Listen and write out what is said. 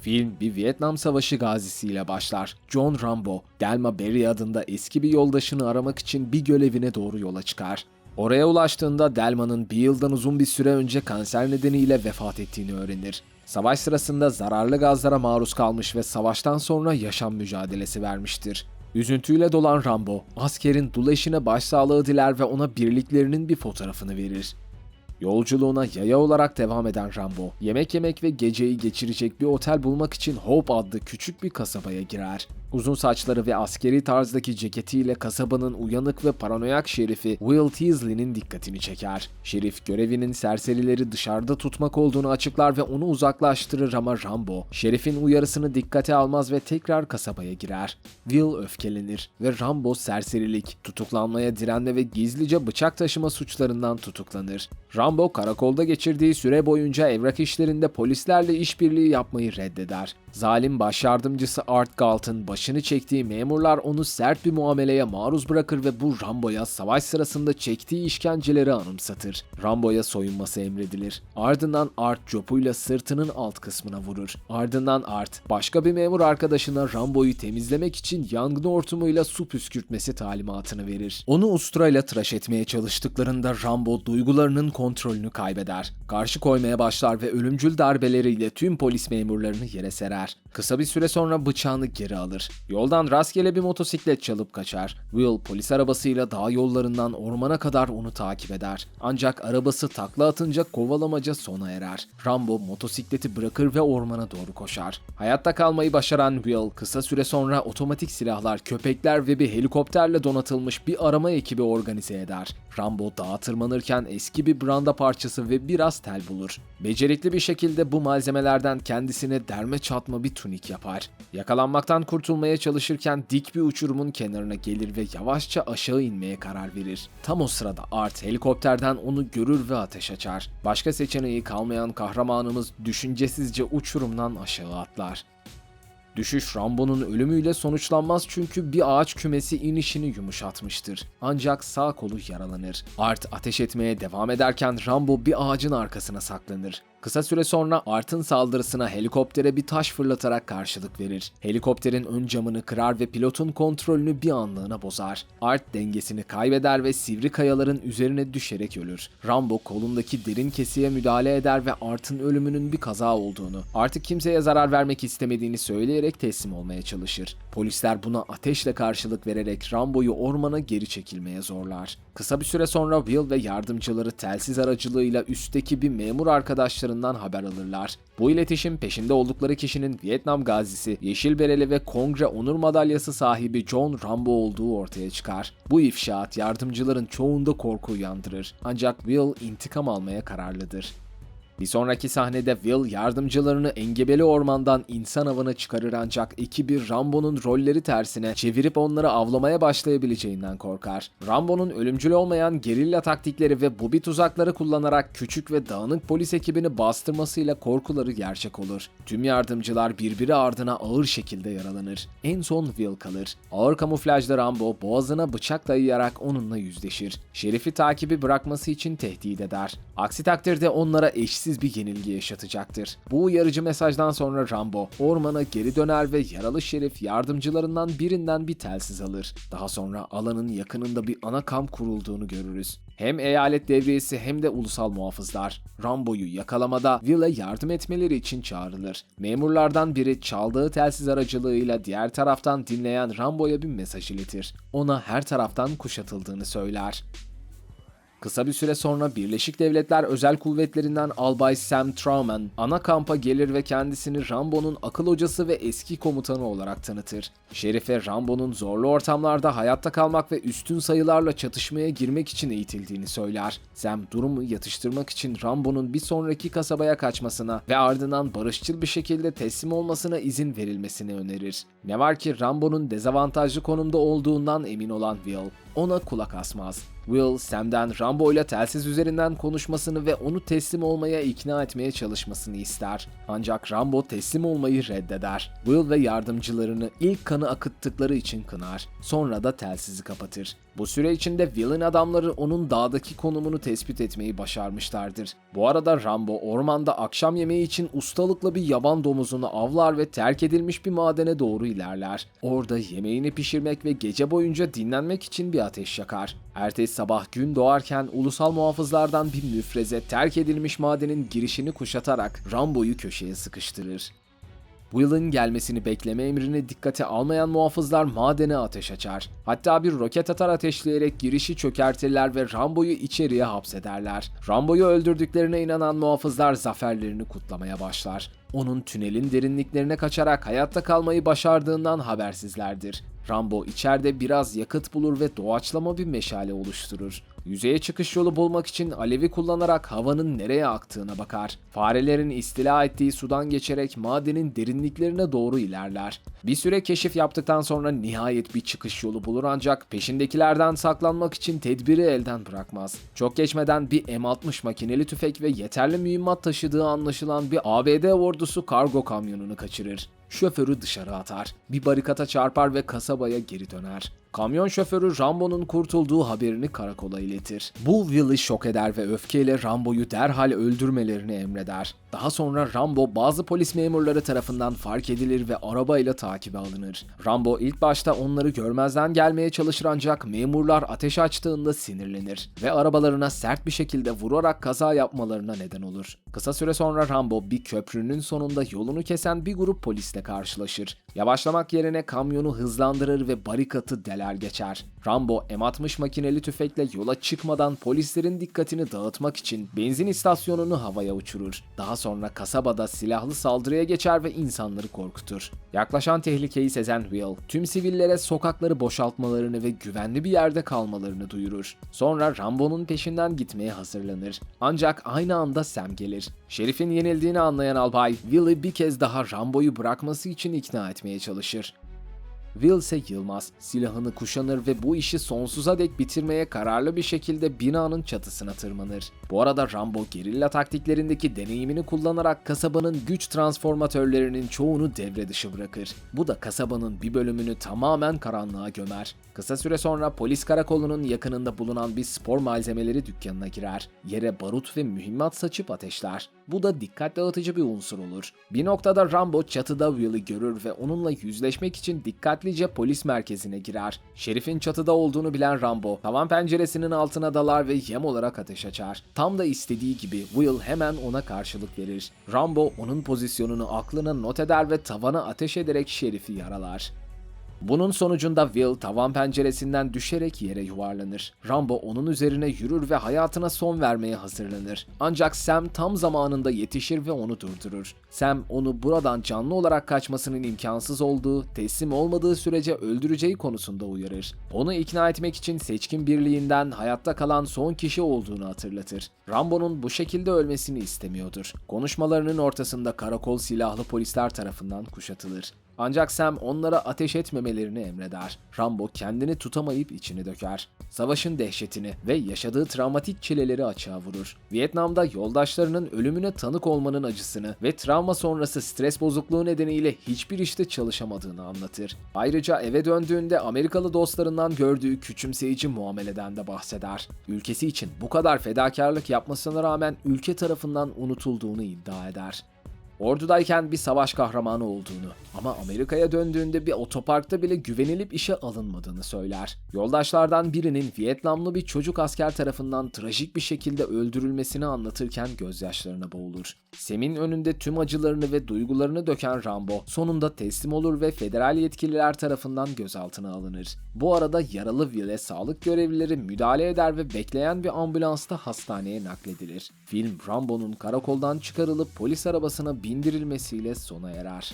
Film bir Vietnam Savaşı gazisiyle başlar. John Rambo, Delma Berry adında eski bir yoldaşını aramak için bir göl evine doğru yola çıkar. Oraya ulaştığında Delma'nın bir yıldan uzun bir süre önce kanser nedeniyle vefat ettiğini öğrenir. Savaş sırasında zararlı gazlara maruz kalmış ve savaştan sonra yaşam mücadelesi vermiştir. Üzüntüyle dolan Rambo, askerin dul eşine başsağlığı diler ve ona birliklerinin bir fotoğrafını verir. Yolculuğuna yaya olarak devam eden Rambo, yemek yemek ve geceyi geçirecek bir otel bulmak için Hope adlı küçük bir kasabaya girer. Uzun saçları ve askeri tarzdaki ceketiyle kasabanın uyanık ve paranoyak şerifi Will Teasley'nin dikkatini çeker. Şerif görevinin serserileri dışarıda tutmak olduğunu açıklar ve onu uzaklaştırır ama Rambo, şerifin uyarısını dikkate almaz ve tekrar kasabaya girer. Will öfkelenir ve Rambo serserilik, tutuklanmaya direnme ve gizlice bıçak taşıma suçlarından tutuklanır. Rambo karakolda geçirdiği süre boyunca evrak işlerinde polislerle işbirliği yapmayı reddeder. Zalim baş yardımcısı Art Galt'ın başını çektiği memurlar onu sert bir muameleye maruz bırakır ve bu Rambo'ya savaş sırasında çektiği işkenceleri anımsatır. Rambo'ya soyunması emredilir. Ardından Art copuyla sırtının alt kısmına vurur. Ardından Art başka bir memur arkadaşına Rambo'yu temizlemek için yangın hortumuyla su püskürtmesi talimatını verir. Onu usturayla tıraş etmeye çalıştıklarında Rambo duygularının kontrolünü kaybeder. Karşı koymaya başlar ve ölümcül darbeleriyle tüm polis memurlarını yere serer. Kısa bir süre sonra bıçağını geri alır. Yoldan rastgele bir motosiklet çalıp kaçar. Will polis arabasıyla dağ yollarından ormana kadar onu takip eder. Ancak arabası takla atınca kovalamaca sona erer. Rambo motosikleti bırakır ve ormana doğru koşar. Hayatta kalmayı başaran Will kısa süre sonra otomatik silahlar, köpekler ve bir helikopterle donatılmış bir arama ekibi organize eder. Rambo dağa tırmanırken eski bir branda parçası ve biraz tel bulur. Becerikli bir şekilde bu malzemelerden kendisine derme çatma bir tunik yapar. Yakalanmaktan kurtulmaya çalışırken dik bir uçurumun kenarına gelir ve yavaşça aşağı inmeye karar verir. Tam o sırada Art helikopterden onu görür ve ateş açar. Başka seçeneği kalmayan kahramanımız düşüncesizce uçurumdan aşağı atlar. Düşüş Rambo'nun ölümüyle sonuçlanmaz çünkü bir ağaç kümesi inişini yumuşatmıştır. Ancak sağ kolu yaralanır. Art ateş etmeye devam ederken Rambo bir ağacın arkasına saklanır. Kısa süre sonra Art'ın saldırısına helikoptere bir taş fırlatarak karşılık verir. Helikopterin ön camını kırar ve pilotun kontrolünü bir anlığına bozar. Art dengesini kaybeder ve sivri kayaların üzerine düşerek ölür. Rambo kolundaki derin kesiye müdahale eder ve Art'ın ölümünün bir kaza olduğunu, artık kimseye zarar vermek istemediğini söyleyerek teslim olmaya çalışır. Polisler buna ateşle karşılık vererek Rambo'yu ormana geri çekilmeye zorlar. Kısa bir süre sonra Will ve yardımcıları telsiz aracılığıyla üstteki bir memur arkadaşlarından haber alırlar. Bu iletişim peşinde oldukları kişinin Vietnam gazisi, yeşil bereli ve kongre onur madalyası sahibi John Rambo olduğu ortaya çıkar. Bu ifşaat yardımcıların çoğunda korku uyandırır. Ancak Will intikam almaya kararlıdır. Bir sonraki sahnede Will yardımcılarını engebeli ormandan insan avına çıkarır ancak ekibi Rambo'nun rolleri tersine çevirip onları avlamaya başlayabileceğinden korkar. Rambo'nun ölümcül olmayan gerilla taktikleri ve bubi tuzakları kullanarak küçük ve dağınık polis ekibini bastırmasıyla korkuları gerçek olur. Tüm yardımcılar birbiri ardına ağır şekilde yaralanır. En son Will kalır. Ağır kamuflajlı Rambo boğazına bıçak dayayarak onunla yüzleşir. Şerifi takibi bırakması için tehdit eder. Aksi takdirde onlara eşsiz bir yenilgi yaşatacaktır. Bu uyarıcı mesajdan sonra Rambo ormana geri döner ve yaralı şerif yardımcılarından birinden bir telsiz alır. Daha sonra alanın yakınında bir ana kamp kurulduğunu görürüz. Hem eyalet devriyesi hem de ulusal muhafızlar Rambo'yu yakalamada Will'e yardım etmeleri için çağrılır. Memurlardan biri çaldığı telsiz aracılığıyla diğer taraftan dinleyen Rambo'ya bir mesaj iletir. Ona her taraftan kuşatıldığını söyler. Kısa bir süre sonra Birleşik Devletler Özel Kuvvetlerinden Albay Sam Trauman ana kampa gelir ve kendisini Rambo'nun akıl hocası ve eski komutanı olarak tanıtır. Şerife Rambo'nun zorlu ortamlarda hayatta kalmak ve üstün sayılarla çatışmaya girmek için eğitildiğini söyler. Sam durumu yatıştırmak için Rambo'nun bir sonraki kasabaya kaçmasına ve ardından barışçıl bir şekilde teslim olmasına izin verilmesini önerir. Ne var ki Rambo'nun dezavantajlı konumda olduğundan emin olan Will ona kulak asmaz. Will, Sam'den Rambo ile telsiz üzerinden konuşmasını ve onu teslim olmaya ikna etmeye çalışmasını ister. Ancak Rambo teslim olmayı reddeder. Will ve yardımcılarını ilk kanı akıttıkları için kınar. Sonra da telsizi kapatır. Bu süre içinde Will'in adamları onun dağdaki konumunu tespit etmeyi başarmışlardır. Bu arada Rambo ormanda akşam yemeği için ustalıkla bir yaban domuzunu avlar ve terk edilmiş bir madene doğru ilerler. Orada yemeğini pişirmek ve gece boyunca dinlenmek için bir ateş yakar. Ertesi sabah gün doğarken ulusal muhafızlardan bir müfreze terk edilmiş madenin girişini kuşatarak Rambo'yu köşeye sıkıştırır. Will'ın gelmesini bekleme emrini dikkate almayan muhafızlar madene ateş açar. Hatta bir roket atar ateşleyerek girişi çökertirler ve Rambo'yu içeriye hapsederler. Rambo'yu öldürdüklerine inanan muhafızlar zaferlerini kutlamaya başlar. Onun tünelin derinliklerine kaçarak hayatta kalmayı başardığından habersizlerdir. Rambo içeride biraz yakıt bulur ve doğaçlama bir meşale oluşturur. Yüzeye çıkış yolu bulmak için alevi kullanarak havanın nereye aktığına bakar. Farelerin istila ettiği sudan geçerek madenin derinliklerine doğru ilerler. Bir süre keşif yaptıktan sonra nihayet bir çıkış yolu bulur ancak peşindekilerden saklanmak için tedbiri elden bırakmaz. Çok geçmeden bir M60 makineli tüfek ve yeterli mühimmat taşıdığı anlaşılan bir ABD ordusu kargo kamyonunu kaçırır. Şoförü dışarı atar. Bir barikata çarpar ve kasabaya geri döner. Kamyon şoförü Rambo'nun kurtulduğu haberini karakola iletir. Bu Will'i şok eder ve öfkeyle Rambo'yu derhal öldürmelerini emreder. Daha sonra Rambo bazı polis memurları tarafından fark edilir ve arabayla takibe alınır. Rambo ilk başta onları görmezden gelmeye çalışır ancak memurlar ateş açtığında sinirlenir ve arabalarına sert bir şekilde vurarak kaza yapmalarına neden olur. Kısa süre sonra Rambo bir köprünün sonunda yolunu kesen bir grup polisle karşılaşır. Yavaşlamak yerine kamyonu hızlandırır ve barikatı deler geçer. Rambo M60 makineli tüfekle yola çıkmadan polislerin dikkatini dağıtmak için benzin istasyonunu havaya uçurur. Daha sonra kasabada silahlı saldırıya geçer ve insanları korkutur. Yaklaşan tehlikeyi sezen Will, tüm sivillere sokakları boşaltmalarını ve güvenli bir yerde kalmalarını duyurur. Sonra Rambo'nun peşinden gitmeye hazırlanır. Ancak aynı anda Sam gelir. Şerif'in yenildiğini anlayan albay, Will'i bir kez daha Rambo'yu bırakması için ikna etmeye çalışır. Will ise yılmaz, silahını kuşanır ve bu işi sonsuza dek bitirmeye kararlı bir şekilde binanın çatısına tırmanır. Bu arada Rambo gerilla taktiklerindeki deneyimini kullanarak kasabanın güç transformatörlerinin çoğunu devre dışı bırakır. Bu da kasabanın bir bölümünü tamamen karanlığa gömer. Kısa süre sonra polis karakolunun yakınında bulunan bir spor malzemeleri dükkanına girer. Yere barut ve mühimmat saçıp ateşler. Bu da dikkat dağıtıcı bir unsur olur. Bir noktada Rambo çatıda Will'i görür ve onunla yüzleşmek için dikkatlice polis merkezine girer. Şerif'in çatıda olduğunu bilen Rambo, tavan penceresinin altına dalar ve yem olarak ateş açar. Tam da istediği gibi Will hemen ona karşılık verir. Rambo onun pozisyonunu aklına not eder ve tavana ateş ederek Şerif'i yaralar. Bunun sonucunda Will tavan penceresinden düşerek yere yuvarlanır. Rambo onun üzerine yürür ve hayatına son vermeye hazırlanır. Ancak Sam tam zamanında yetişir ve onu durdurur. Sam onu buradan canlı olarak kaçmasının imkansız olduğu, teslim olmadığı sürece öldüreceği konusunda uyarır. Onu ikna etmek için seçkin birliğinden hayatta kalan son kişi olduğunu hatırlatır. Rambo'nun bu şekilde ölmesini istemiyordur. Konuşmalarının ortasında karakol silahlı polisler tarafından kuşatılır. Ancak Sam onlara ateş etmemelerini emreder. Rambo kendini tutamayıp içini döker. Savaşın dehşetini ve yaşadığı travmatik çileleri açığa vurur. Vietnam'da yoldaşlarının ölümüne tanık olmanın acısını ve travma sonrası stres bozukluğu nedeniyle hiçbir işte çalışamadığını anlatır. Ayrıca eve döndüğünde Amerikalı dostlarından gördüğü küçümseyici muameleden de bahseder. Ülkesi için bu kadar fedakarlık yapmasına rağmen ülke tarafından unutulduğunu iddia eder. Ordudayken bir savaş kahramanı olduğunu ama Amerika'ya döndüğünde bir otoparkta bile güvenilip işe alınmadığını söyler. Yoldaşlardan birinin Vietnamlı bir çocuk asker tarafından trajik bir şekilde öldürülmesini anlatırken gözyaşlarına boğulur. Sem'in önünde tüm acılarını ve duygularını döken Rambo sonunda teslim olur ve federal yetkililer tarafından gözaltına alınır. Bu arada yaralı Will'e sağlık görevlileri müdahale eder ve bekleyen bir ambulansta hastaneye nakledilir. Film Rambo'nun karakoldan çıkarılıp polis arabasına bindirilmesiyle sona erer.